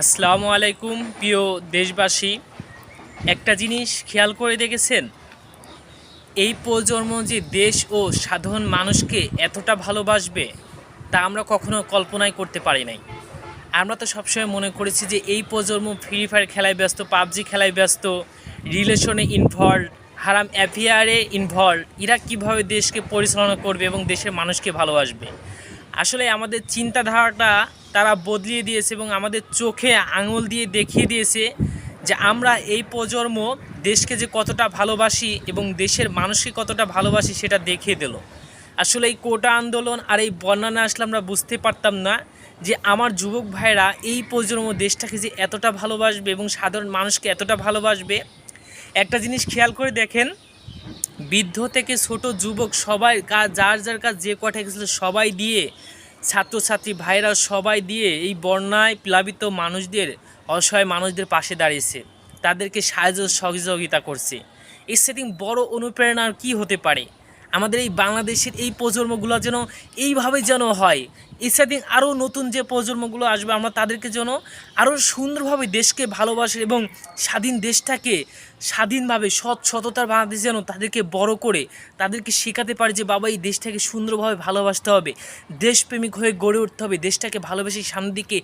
আসসালামু আলাইকুম, প্রিয় দেশবাসী। একটা জিনিস খেয়াল করে দেখেছেন? এই প্রজন্ম যে দেশ ও সাধারণ মানুষকে এতটা ভালোবাসবে, তা আমরা কখনো কল্পনাই করতে পারি নাই। আমরা তো সবসময় মনে করেছি যে এই প্রজন্ম ফ্রি ফায়ার খেলায় ব্যস্ত, পাবজি খেলায় ব্যস্ত রিলেশনে ইনভলভ হারাম অ্যাফেয়ারে ইনভলভ এরা কীভাবে দেশকে পরিচালনা করবে এবং দেশের মানুষকে ভালোবাসবে? আসলে আমাদের চিন্তাধারাটা তারা বদলিয়ে দিয়েছে এবং আমাদের চোখে আঙুল দিয়ে দেখিয়ে দিয়েছে যে আমরা এই প্রজন্ম দেশকে যে কতটা ভালোবাসি এবং দেশের মানুষকে কতটা ভালোবাসি সেটা দেখিয়ে দিল। আসলে এই কোটা আন্দোলন আর এই বন্যা না আসলে আমরা বুঝতে পারতাম না যে আমার যুবক ভাইরা এই প্রজন্ম দেশটাকে যে এতটা ভালোবাসবে এবং সাধারণ মানুষকে এতটা ভালোবাসবে। একটা জিনিস খেয়াল করে দেখেন, বৃদ্ধ থেকে ছোট যুবক সবাই কাজ যার যার কাজ যে কটা গেছিল সবাই দিয়ে ছাত্রছাত্রী ভাইরা সবাই দিয়ে এই বন্যায় প্লাবিত মানুষদের, অসহায় মানুষদের পাশে দাঁড়িয়েছে। তাদেরকে সাহায্য সহযোগিতা করছে। এর সেদিন বড় অনুপ্রেরণা কি কী হতে পারে? আমাদের এই বাংলাদেশের এই প্রজন্মগুলো যেন এইভাবে যেন হয়। এছাড়া আরও নতুন যে প্রজন্মগুলো আসবে, আমরা তাদেরকে যেন আরও সুন্দরভাবে দেশকে ভালোবাসে এবং স্বাধীন দেশটাকে স্বাধীনভাবে, সৎ সততার বাংলাদেশ যেন তাদেরকে বড় করে, তাদেরকে শেখাতে পারে যে, বাবা, এই দেশটাকে সুন্দরভাবে ভালোবাসতে হবে। দেশপ্রেমিক হয়ে গড়ে উঠতে হবে। দেশটাকে ভালোবেসে সামনের দিকে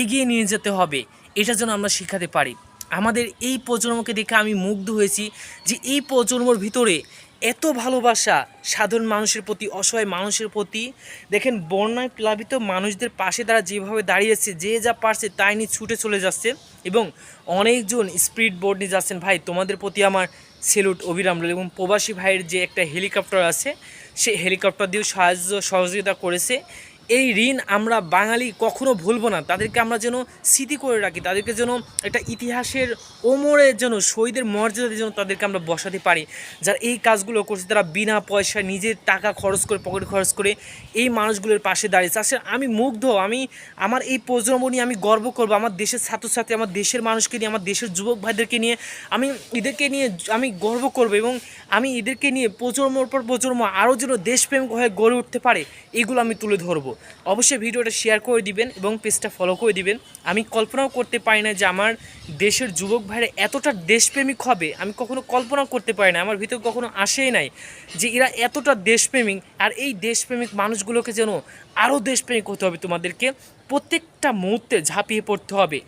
এগিয়ে নিয়ে যেতে হবে। এটা যেন আমরা শেখাতে পারি। আমাদের এই প্রজন্মকে দেখে আমি মুগ্ধ হয়েছি যে, এই প্রজন্মর ভিতরে এত ভালোবাসা সাধারণ মানুষের প্রতি, অসহায় মানুষের প্রতি। দেখেন, বন্যায় প্লাবিত মানুষদের পাশে তারা যেভাবে দাঁড়িয়েছে যে যা পারছে তাই নিয়ে ছুটে চলে যাচ্ছে এবং অনেকজন স্পিড বোর্ড নিয়ে যাচ্ছেন। ভাই, তোমাদের প্রতি আমার সেলুট অবিরাম এবং প্রবাসী ভাইয়ের যে একটা হেলিকপ্টার আছে, সে হেলিকপ্টার দিয়েও সাহায্য, সহযোগিতা করেছে। এই ঋণ আমরা বাঙালি কখনো ভুলবো না। তাদেরকে আমরা যেন স্মৃতি করে রাখি, তাদেরকে যেন একটা ইতিহাসের ওমরের জন্য শহীদের মর্যাদার জন্য তাদেরকে আমরা বসাতে পারি। যারা এই কাজগুলো করছে, তারা বিনা পয়সায় নিজের টাকা খরচ করে, পকেট খরচ করে এই মানুষগুলোর পাশে দাঁড়িয়েছে আসলে আমি মুগ্ধ, আমি, আমার এই প্রজন্ম নিয়ে আমি গর্ব করব, আমার দেশের ছাত্রছাত্রী, আমার দেশের মানুষকে নিয়ে, আমার দেশের যুবক ভাইদেরকে নিয়ে। আমি এদেরকে নিয়ে, আমি গর্ব করব এবং আমি এদেরকে নিয়ে প্রজন্মর পর প্রজন্ম আরও যেন দেশপ্রেম হয়ে গড়ে উঠতে পারে, এগুলো আমি তুলে ধরবো। অবশ্যই ভিডিওটা শেয়ার করে দিবেন এবং পেজটা ফলো করে দিবেন। আমি কল্পনাও করতে পারি না যে আমার দেশের যুবক ভাইরা এতটা দেশপ্রেমিক হবে। আমি কখনো কল্পনা করতে পারি না। আমার ভিতরে কখনো আসেই নাই যে এরা এতটা দেশপ্রেমিক আর এই দেশপ্রেমিক মানুষগুলোকে যেন আরও দেশপ্রেমিক হতে হবে তোমাদেরকে। প্রত্যেকটা মুহূর্তে ঝাঁপিয়ে পড়তে হবে।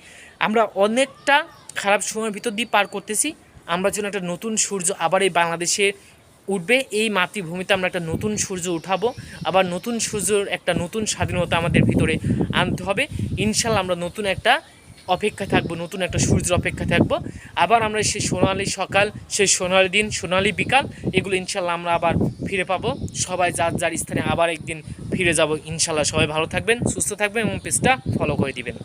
আমরা অনেকটা খারাপ সময়ের ভিতর দিয়ে পার করতেছি। আমরা যেন একটা নতুন সূর্য আবার এই বাংলাদেশে উঠবে। এই মাতৃভূমিতে আমরা একটা নতুন সূর্য উঠাবো। আবার নতুন সূর্যর একটা নতুন স্বাধীনতা আমাদের ভিতরে আনতে হবে। ইনশাল্লাহ আমরা নতুন একটা অপেক্ষা থাকব, নতুন একটা সূর্যের অপেক্ষা থাকব। আবার আমরা সেই সোনালি সকাল, সেই সোনালি দিন, সোনালি বিকাল, এগুলো ইনশাল্লাহ আমরা আবার ফিরে পাবো। সবাই যার যার স্থানে আবার একদিন ফিরে যাব, ইনশাল্লাহ সবাই ভালো থাকবেন, সুস্থ থাকবেন এবং পেজটা ফলো করে দিবেন।